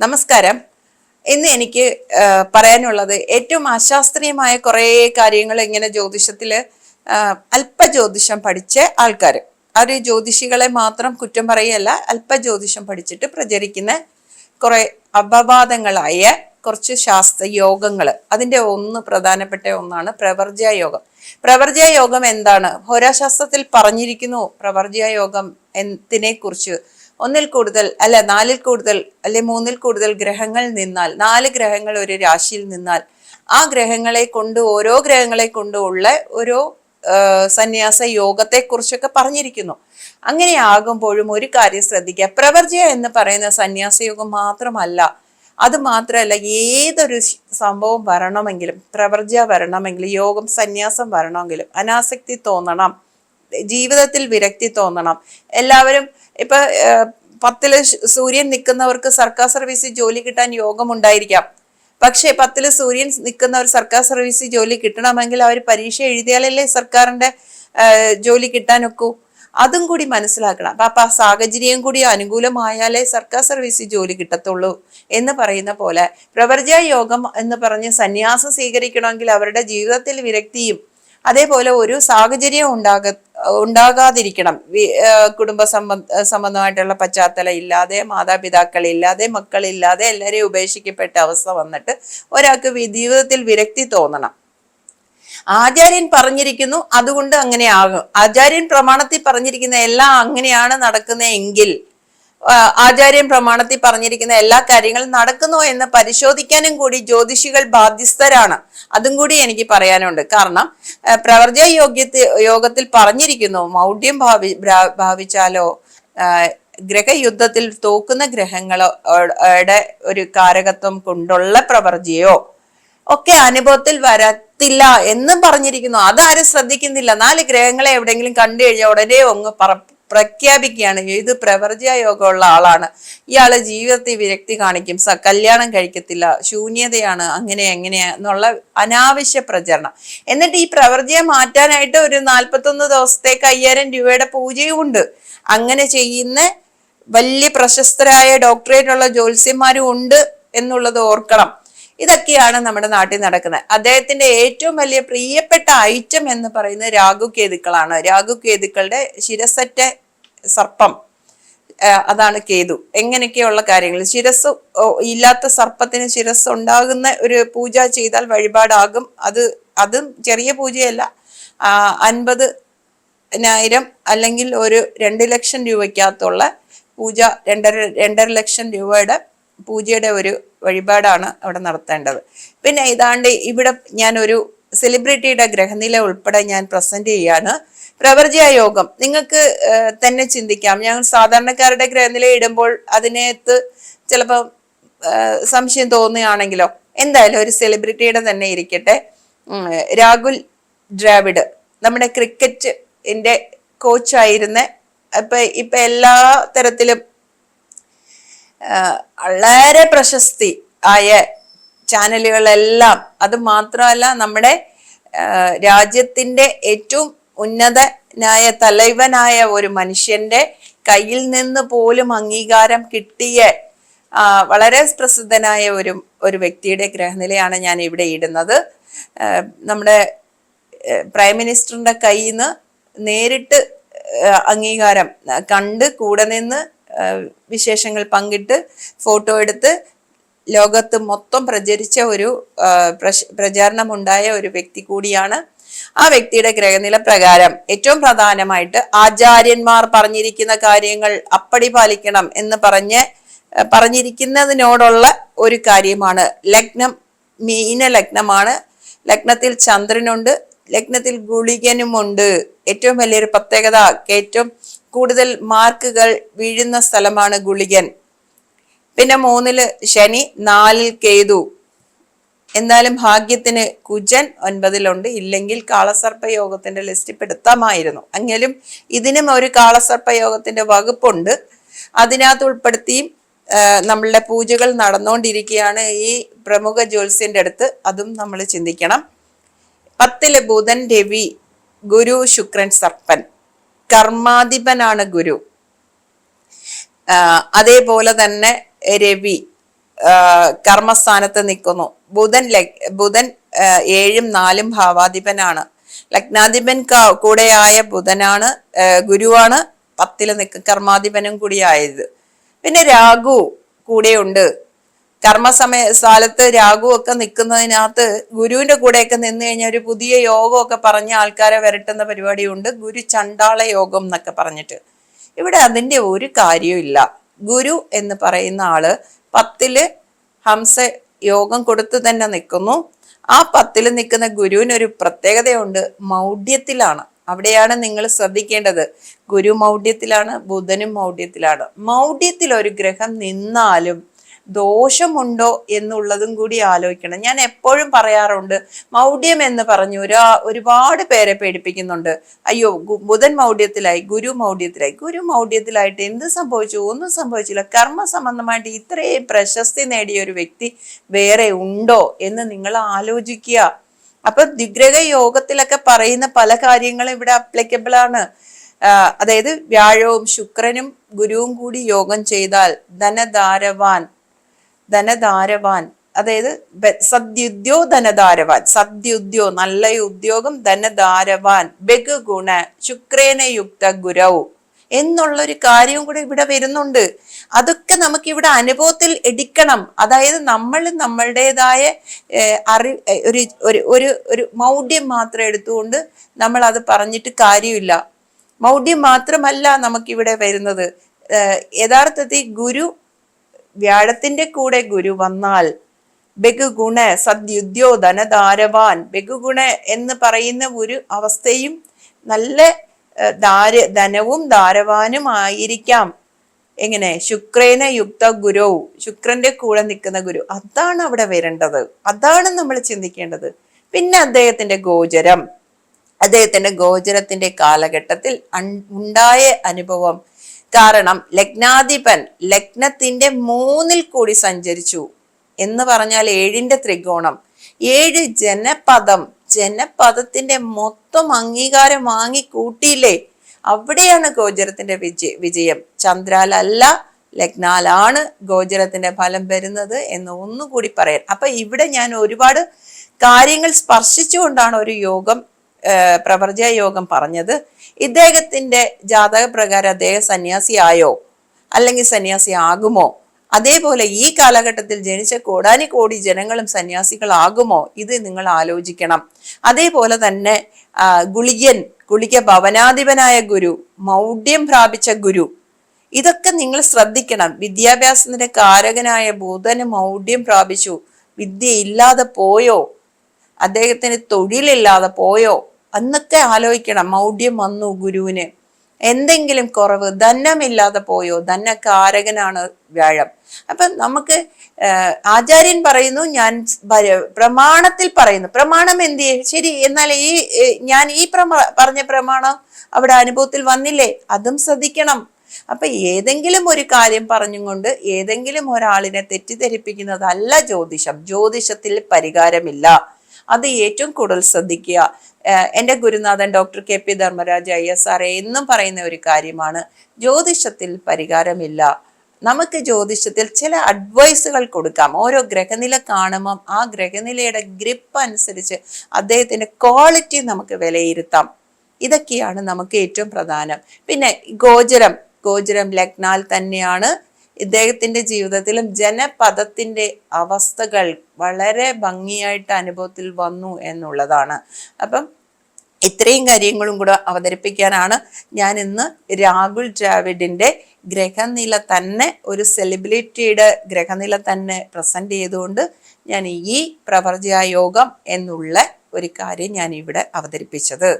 നമസ്കാരം. ഇന്ന് എനിക്ക് പറയാനുള്ളത് ഏറ്റവും അശാസ്ത്രീയമായ കുറേ കാര്യങ്ങൾ ഇങ്ങനെ ജ്യോതിഷത്തിൽ അല്പ ജ്യോതിഷം പഠിച്ച ആൾക്കാർ അവർ ജ്യോതിഷികളെ മാത്രം കുറ്റം പറയല്ല അല്പ ജ്യോതിഷം പഠിച്ചിട്ട് പ്രചരിക്കുന്ന കുറേ അപവാദങ്ങളായ കുറച്ച് ശാസ്ത്ര യോഗങ്ങൾ അതിന്റെ ഒന്ന് പ്രധാനപ്പെട്ട ഒന്നാണ് പ്രവർജ്യ യോഗം. പ്രവർജ്യ യോഗം എന്താണ്? ഹോരാശാസ്ത്രത്തിൽ പറഞ്ഞിരിക്കുന്നു പ്രവർജ്യ യോഗം എന്തിനെ കുറിച്ച് ഒന്നിൽ കൂടുതൽ അല്ല നാലിൽ കൂടുതൽ അല്ലെ മൂന്നിൽ കൂടുതൽ ഗ്രഹങ്ങൾ നിന്നാൽ നാല് ഗ്രഹങ്ങൾ ഒരു രാശിയിൽ നിന്നാൽ ആ ഗ്രഹങ്ങളെ കൊണ്ട് ഓരോ ഗ്രഹങ്ങളെ കൊണ്ട് ഉള്ള ഒരു സന്യാസ യോഗത്തെ കുറിച്ചൊക്കെ പറഞ്ഞിരിക്കുന്നു. അങ്ങനെ ആകുമ്പോഴും ഒരു കാര്യം ശ്രദ്ധിക്കുക. പ്രവർജ്യ എന്ന് പറയുന്ന സന്യാസ യോഗം മാത്രമല്ല അത് മാത്രമല്ല ഏതൊരു സംഭവം വരണമെങ്കിലും പ്രവർജ്യ വരണമെങ്കിലും യോഗം സന്യാസം വരണമെങ്കിലും അനാസക്തി തോന്നണം. ജീവിതത്തിൽ വിരക്തി തോന്നണം. എല്ലാവരും ഇപ്പൊ പത്തിൽ സൂര്യൻ നിൽക്കുന്നവർക്ക് സർക്കാർ സർവീസിൽ ജോലി കിട്ടാൻ യോഗം ഉണ്ടായിരിക്കാം പക്ഷേ പത്തിൽ സൂര്യൻ നിൽക്കുന്നവർ സർക്കാർ സർവീസിൽ ജോലി കിട്ടണമെങ്കിൽ അവർ പരീക്ഷ എഴുതിയാലല്ലേ സർക്കാരിന്റെ ജോലി കിട്ടാനൊക്കൂ. അതും കൂടി മനസ്സിലാക്കണം. അപ്പൊ അപ്പൊ ആ സാഹചര്യം കൂടി അനുകൂലമായാലേ സർക്കാർ സർവീസിൽ ജോലി കിട്ടത്തുള്ളൂ എന്ന് പറയുന്ന പോലെ പ്രവർജ യോഗം എന്ന് പറഞ്ഞ് സന്യാസം സ്വീകരിക്കണമെങ്കിൽ അവരുടെ ജീവിതത്തിൽ വിരക്തിയും അതേപോലെ ഒരു സാഹചര്യം ഉണ്ടാക ഉണ്ടാകാതിരിക്കണം. കുടുംബ സംബന്ധ സംബന്ധമായിട്ടുള്ള പശ്ചാത്തലം ഇല്ലാതെ മാതാപിതാക്കൾ ഇല്ലാതെ മക്കളില്ലാതെ എല്ലാവരെയും ഉപേക്ഷിക്കപ്പെട്ട അവസ്ഥ വന്നിട്ട് ഒരാൾക്ക് ജീവിതത്തിൽ വിരക്തി തോന്നണം. ആചാര്യൻ പറഞ്ഞിരിക്കുന്നു അതുകൊണ്ട് അങ്ങനെ ആകും. ആചാര്യൻ പ്രമാണത്തിൽ പറഞ്ഞിരിക്കുന്ന എല്ലാം അങ്ങനെയാണ് നടക്കുന്നത് എങ്കിൽ ആ, ആചാര്യൻ പ്രമാണത്തിൽ പറഞ്ഞിരിക്കുന്ന എല്ലാ കാര്യങ്ങളും നടക്കുന്നോ എന്ന് പരിശോധിക്കാനും കൂടി ജ്യോതിഷികൾ ബാധ്യസ്ഥരാണ്. അതും കൂടി എനിക്ക് പറയാനുണ്ട്. കാരണം പ്രവർജ പ്രവർജ്യ യോഗ്യത്തിൽ യോഗത്തിൽ പറഞ്ഞിരിക്കുന്നു മൗഢ്യം ഭാവി ഭാവിച്ചാലോ ഗ്രഹയുദ്ധത്തിൽ തോക്കുന്ന ഗ്രഹങ്ങളുടെ ഒരു കാരകത്വം കൊണ്ടുള്ള പ്രവർജ്യയോ ഒക്കെ അനുഭവത്തിൽ വരത്തില്ല എന്നും പറഞ്ഞിരിക്കുന്നു. അതാരും ശ്രദ്ധിക്കുന്നില്ല. നാല് ഗ്രഹങ്ങളെ എവിടെയെങ്കിലും കണ്ടു കഴിഞ്ഞാൽ ഉടനെ ഒന്ന് പറ പ്രഖ്യാപിക്കുകയാണ് ഏത് പ്രവർജ്യ യോഗമുള്ള ആളാണ്. ഇയാൾ ജീവിതത്തിൽ വിരക്തി കാണിക്കും. സ കല്യാണം കഴിക്കത്തില്ല. ശൂന്യതയാണ്. അങ്ങനെ എങ്ങനെയാ എന്നുള്ള അനാവശ്യ പ്രചരണം. എന്നിട്ട് ഈ പ്രവർജ്യം മാറ്റാനായിട്ട് ഒരു നാൽപ്പത്തൊന്ന് ദിവസത്തേക്ക് അയ്യായിരം രൂപയുടെ പൂജയും ഉണ്ട് അങ്ങനെ ചെയ്യുന്ന വലിയ പ്രശസ്തരായ ഡോക്ടറേറ്റുള്ള ജ്യോത്സ്യന്മാരും ഉണ്ട് എന്നുള്ളത് ഓർക്കണം. ഇതൊക്കെയാണ് നമ്മുടെ നാട്ടിൽ നടക്കുന്നത്. അദ്ദേഹത്തിന്റെ ഏറ്റവും വലിയ പ്രിയപ്പെട്ട ഐറ്റം എന്ന് പറയുന്നത് രാഹു കേതുക്കളാണ്. രാഹു കേതുക്കളുടെ ശിരസറ്റ സർപ്പം അതാണ് കേതു. എങ്ങനെയൊക്കെയുള്ള കാര്യങ്ങൾ? ശിരസ് ഇല്ലാത്ത സർപ്പത്തിന് ശിരസ് ഉണ്ടാകുന്ന ഒരു പൂജ ചെയ്താൽ വഴിപാടാകും. അത് അതും ചെറിയ പൂജയല്ല. അൻപത് നായിരം അല്ലെങ്കിൽ ഒരു രണ്ട് ലക്ഷം രൂപയ്ക്കകത്തുള്ള പൂജ രണ്ടര രണ്ടര ലക്ഷം രൂപയുടെ പൂജയുടെ ഒരു വഴിപാടാണ് അവിടെ നടത്തേണ്ടത്. പിന്നെ ഏതാണ്ട് ഇവിടെ ഞാൻ ഒരു സെലിബ്രിറ്റിയുടെ ഗ്രഹനില ഉൾപ്പെടെ ഞാൻ പ്രസന്റ് ചെയ്യാണ്. പ്രവർജ്യ യോഗം. നിങ്ങൾക്ക് തന്നെ ചിന്തിക്കാം. ഞങ്ങൾ സാധാരണക്കാരുടെ ഗ്രഹനില ഇടുമ്പോൾ അതിനകത്ത് ചിലപ്പോൾ സംശയം തോന്നുകയാണെങ്കിലോ എന്തായാലും ഒരു സെലിബ്രിറ്റിയുടെ തന്നെ ഇരിക്കട്ടെ. രാഹുൽ ദ്രാവിഡ് നമ്മുടെ ക്രിക്കറ്റിന്റെ കോച്ചായിരുന്ന ഇപ്പൊ ഇപ്പൊ എല്ലാ തരത്തിലും വളരെ പ്രശസ്തി ആയ ചാനലുകളെല്ലാം. അത് മാത്രമല്ല നമ്മുടെ രാജ്യത്തിന്റെ ഏറ്റവും ഉന്നതനായ തലവനായ ഒരു മനുഷ്യന്റെ കയ്യിൽ നിന്ന് പോലും അംഗീകാരം കിട്ടിയ വളരെ പ്രസിദ്ധനായ ഒരു ഒരു വ്യക്തിയുടെ ഗ്രഹനിലയാണ് ഞാൻ ഇവിടെ ഇടുന്നത് നമ്മുടെ പ്രൈം മിനിസ്റ്ററിന്റെ കയ്യിൽ നിന്ന് നേരിട്ട് അംഗീകാരം കണ്ട് കൂടെ നിന്ന് വിശേഷങ്ങൾ പങ്കിട്ട് ഫോട്ടോ എടുത്ത് ലോകത്ത് മൊത്തം പ്രചരിച്ച ഒരു പ്രചാരണമുണ്ടായ ഒരു വ്യക്തി കൂടിയാണ് ആ വ്യക്തിയുടെ ഗ്രഹനില പ്രകാരം ഏറ്റവും പ്രധാനമായിട്ട് ആചാര്യന്മാർ പറഞ്ഞിരിക്കുന്ന കാര്യങ്ങൾ അപ്പടി പാലിക്കണം എന്ന് പറഞ്ഞ് പറഞ്ഞിരിക്കുന്നതിനോടുള്ള ഒരു കാര്യമാണ്. ലഗ്നം മീന ലഗ്നമാണ്. ലഗ്നത്തിൽ ചന്ദ്രനുണ്ട്. ലഗ്നത്തിൽ ഗുളികനുമുണ്ട്. ഏറ്റവും വലിയൊരു പ്രത്യേകത ഏറ്റവും കൂടുതൽ മാർക്കുകൾ വീഴുന്ന സ്ഥലമാണ് ഗുളികൻ. പിന്നെ മൂന്നിൽ ശനി നാലിൽ കേതു. എന്നാലും ഭാഗ്യത്തിന് കുജൻ ഒൻപതിലുണ്ട്. ഇല്ലെങ്കിൽ കാളസർപ്പ യോഗത്തിന്റെ ലിസ്റ്റിൽ പെടുത്താമായിരുന്നു. എങ്കിലും ഇതിനും ഒരു കാളസർപ്പ യോഗത്തിന്റെ വകുപ്പുണ്ട്. അതിനകത്ത് ഉൾപ്പെടുത്തിയും നമ്മളുടെ പൂജകൾ നടന്നുകൊണ്ടിരിക്കുകയാണ് ഈ പ്രമുഖ ജ്യോത്സ്യന്റെ അടുത്ത്. അതും നമ്മൾ ചിന്തിക്കണം. പത്തിൽ ബുധൻ രവി ഗുരു ശുക്രൻ സർപ്പൻ. കർമാധിപനാണ് ഗുരു. അതേപോലെ തന്നെ രവി കർമ്മസ്ഥാനത്ത് നിൽക്കുന്നു. ബുധൻ ബുധൻ ഏഴും നാലും ഭാവാധിപനാണ്. ലഗ്നാധിപൻ കൂടെയായ ബുധനാണ് ഗുരുവാണ്. പത്തിൽ നിൽക്കും കർമാധിപനും കൂടിയായത്. പിന്നെ രാഘു കൂടെയുണ്ട്. കർമ്മസമയ സ്ഥലത്ത് രാഹു ഒക്കെ നിൽക്കുന്നതിനകത്ത് ഗുരുവിന്റെ കൂടെയൊക്കെ നിന്ന് കഴിഞ്ഞാൽ ഒരു പുതിയ യോഗമൊക്കെ പറഞ്ഞ ആൾക്കാരെ വരട്ടുന്ന പരിപാടിയുണ്ട്. ഗുരു ചണ്ടാള യോഗം എന്നൊക്കെ പറഞ്ഞിട്ട്. ഇവിടെ അതിന്റെ ഒരു കാര്യവും ഗുരു എന്ന് പറയുന്ന ആൾ പത്തിൽ ഹംസ യോഗം കൊടുത്തു തന്നെ നിൽക്കുന്നു ആ പത്തിൽ നിൽക്കുന്ന ഗുരുവിനൊരു പ്രത്യേകതയുണ്ട്. മൗഢ്യത്തിലാണ്. അവിടെയാണ് നിങ്ങൾ ശ്രദ്ധിക്കേണ്ടത്. ഗുരു മൗഢ്യത്തിലാണ് ബുധനും മൗഢ്യത്തിലാണ്. മൗഢ്യത്തിൽ ഒരു ഗ്രഹം നിന്നാലും ദോഷമുണ്ടോ എന്നുള്ളതും കൂടി ആലോചിക്കണം. ഞാൻ എപ്പോഴും പറയാറുണ്ട് മൗഢ്യം എന്ന് പറഞ്ഞു ഒരാ ഒരുപാട് പേരെ പേടിപ്പിക്കുന്നുണ്ട്. അയ്യോ ബുധൻ മൗഢ്യത്തിലായി ഗുരു മൗഢ്യത്തിലായി. ഗുരു മൗഢ്യത്തിലായിട്ട് എന്ത് സംഭവിച്ചു? ഒന്നും സംഭവിച്ചില്ല. കർമ്മ സംബന്ധമായിട്ട് ഇത്രയും പ്രശസ്തി നേടിയ ഒരു വ്യക്തി വേറെ ഉണ്ടോ എന്ന് നിങ്ങൾ ആലോചിക്കുക. അപ്പൊ ദിഗ്രഹ യോഗത്തിലൊക്കെ പറയുന്ന പല കാര്യങ്ങളും ഇവിടെ അപ്ലിക്കബിൾ ആണ്. അതായത് വ്യാഴവും ശുക്രനും ഗുരുവും കൂടി യോഗം ചെയ്താൽ ധനധാരവാൻ ധനധാരവാൻ അതായത് സദ്യുദ്യോ ധനധാരവാൻ. സദ്യുദ്യോ നല്ല ഉദ്യോഗം ധനധാരവാൻ ബഹുഗുണ ശുക്രേനയുക്ത ഗുരവ് എന്നുള്ളൊരു കാര്യവും കൂടെ ഇവിടെ വരുന്നുണ്ട്. അതൊക്കെ നമുക്ക് ഇവിടെ അനുഭവത്തിൽ എടുക്കണം. അതായത് നമ്മൾ നമ്മളുടേതായ അറി ഒരു ഒരു ഒരു മൗഢ്യം മാത്രം എടുത്തുകൊണ്ട് നമ്മൾ അത് പറഞ്ഞിട്ട് കാര്യമില്ല. മൗഢ്യം മാത്രമല്ല നമുക്കിവിടെ വരുന്നത്. യഥാർത്ഥത്തിൽ ഗുരു വ്യാഴത്തിന്റെ കൂടെ ഗുരു വന്നാൽ ബഹുഗുണ സദ്യുദ്യോ ധനധാരവാൻ. ബഹുഗുണ എന്ന് പറയുന്ന ഒരു അവസ്ഥയും നല്ല ധാര ധനവും ധാരവാനും ആയിരിക്കാം. എങ്ങനെ? ശുക്രേന യുക്ത ഗുരു. ശുക്രന്റെ കൂടെ നിൽക്കുന്ന ഗുരു. അതാണ് അവിടെ വരേണ്ടത്. അതാണ് നമ്മൾ ചിന്തിക്കേണ്ടത്. പിന്നെ അദ്ദേഹത്തിന്റെ ഗോചരം. അദ്ദേഹത്തിന്റെ ഗോചരത്തിന്റെ കാലഘട്ടത്തിൽ അൺ- ഉണ്ടായ അനുഭവം. കാരണം ലഗ്നാധിപൻ ലഗ്നത്തിന്റെ മൂന്നിൽ കൂടി സഞ്ചരിച്ചു എന്ന് പറഞ്ഞാൽ ഏഴിന്റെ ത്രികോണം. ഏഴ് ജനപദം ജനപദത്തിന്റെ മൊത്തം അംഗീകാരം വാങ്ങി കൂട്ടിയില്ലേ അവിടെയാണ് ഗോചരത്തിന്റെ വിജയ വിജയം. ചന്ദ്രാലല്ല ലഗ്നാലാണ് ഗോചരത്തിന്റെ ഫലം വരുന്നത് എന്ന് ഒന്നുകൂടി പറയാൻ. അപ്പൊ ഇവിടെ ഞാൻ ഒരുപാട് കാര്യങ്ങൾ സ്പർശിച്ചുകൊണ്ടാണ് ഒരു യോഗം ഏർ പ്രവർജയ യോഗം പറഞ്ഞത് ഇദ്ദേഹത്തിന്റെ ജാതക പ്രകാരം അദ്ദേഹം സന്യാസിയായോ അല്ലെങ്കിൽ സന്യാസി ആകുമോ? അതേപോലെ ഈ കാലഘട്ടത്തിൽ ജനിച്ച കോടാനി കോടി ജനങ്ങളും സന്യാസികളാകുമോ ഇത് നിങ്ങൾ ആലോചിക്കണം. അതേപോലെ തന്നെ ഗുളിയൻ ഗുളിക ഭവനാധിപനായ ഗുരു മൗഢ്യം പ്രാപിച്ച ഗുരു ഇതൊക്കെ നിങ്ങൾ ശ്രദ്ധിക്കണം. വിദ്യാഭ്യാസത്തിന്റെ കാരകനായ ബുധന് മൗഢ്യം പ്രാപിച്ചു. വിദ്യ ഇല്ലാതെ പോയോ? അദ്ദേഹത്തിന് തൊഴിലില്ലാതെ പോയോ? അന്നൊക്കെ ആലോചിക്കണം. മൗഢ്യം വന്നു ഗുരുവിന്. എന്തെങ്കിലും കുറവ് ധന്നമില്ലാതെ പോയോ? ധനകാരകനാണ് വ്യാഴം. അപ്പൊ നമുക്ക് ആചാര്യൻ പറയുന്നു ഞാൻ പ്രമാണത്തിൽ പറയുന്നു. പ്രമാണം എന്ത്? ശരി എന്നാൽ ഈ ഞാൻ ഈ പ്രമാ പറഞ്ഞ പ്രമാണം അവിടെ അനുഭവത്തിൽ വന്നില്ലേ? അതും ശ്രദ്ധിക്കണം. അപ്പൊ ഏതെങ്കിലും ഒരു കാര്യം പറഞ്ഞുകൊണ്ട് ഏതെങ്കിലും ഒരാളിനെ തെറ്റിദ്ധരിപ്പിക്കുന്നതല്ല ജ്യോതിഷം. ജ്യോതിഷത്തിൽ പരിഹാരമില്ല. അത് ഏറ്റവും കൂടുതൽ ശ്രദ്ധിക്കുക. എന്റെ ഗുരുനാഥൻ doctor K P Dharmaraj I S R എന്നും പറയുന്ന ഒരു കാര്യമാണ്. ജ്യോതിഷത്തിൽ പരിഹാരമില്ല. നമുക്ക് ജ്യോതിഷത്തിൽ ചില അഡ്വൈസുകൾ കൊടുക്കാം. ഓരോ ഗ്രഹനില കാണുമ്പം ആ ഗ്രഹനിലയുടെ ഗ്രിപ്പ് അനുസരിച്ച് അദ്ദേഹത്തിന്റെ ക്വാളിറ്റി നമുക്ക് വിലയിരുത്താം. ഇതൊക്കെയാണ് നമുക്ക് ഏറ്റവും പ്രധാനം. പിന്നെ ഗോചരം. ഗോചരം ലഗ്നാൽ തന്നെയാണ് ഇദ്ദേഹത്തിന്റെ ജീവിതത്തിലും ജനപദത്തിന്റെ അവസ്ഥകൾ വളരെ ഭംഗിയായിട്ട് അനുഭവത്തിൽ വന്നു എന്നുള്ളതാണ്. അപ്പം ഇത്രയും കാര്യങ്ങളും കൂടെ അവതരിപ്പിക്കാനാണ് ഞാൻ ഇന്ന് രാഹുൽ ദ്രാവിഡിന്റെ ഗ്രഹനില തന്നെ ഒരു സെലിബ്രിറ്റിയുടെ ഗ്രഹനില തന്നെ പ്രസന്റ് ചെയ്തുകൊണ്ട് ഞാൻ ഈ പ്രവർജയ യോഗം എന്നുള്ള ഒരു കാര്യം ഞാൻ ഇവിടെ അവതരിപ്പിച്ചത്.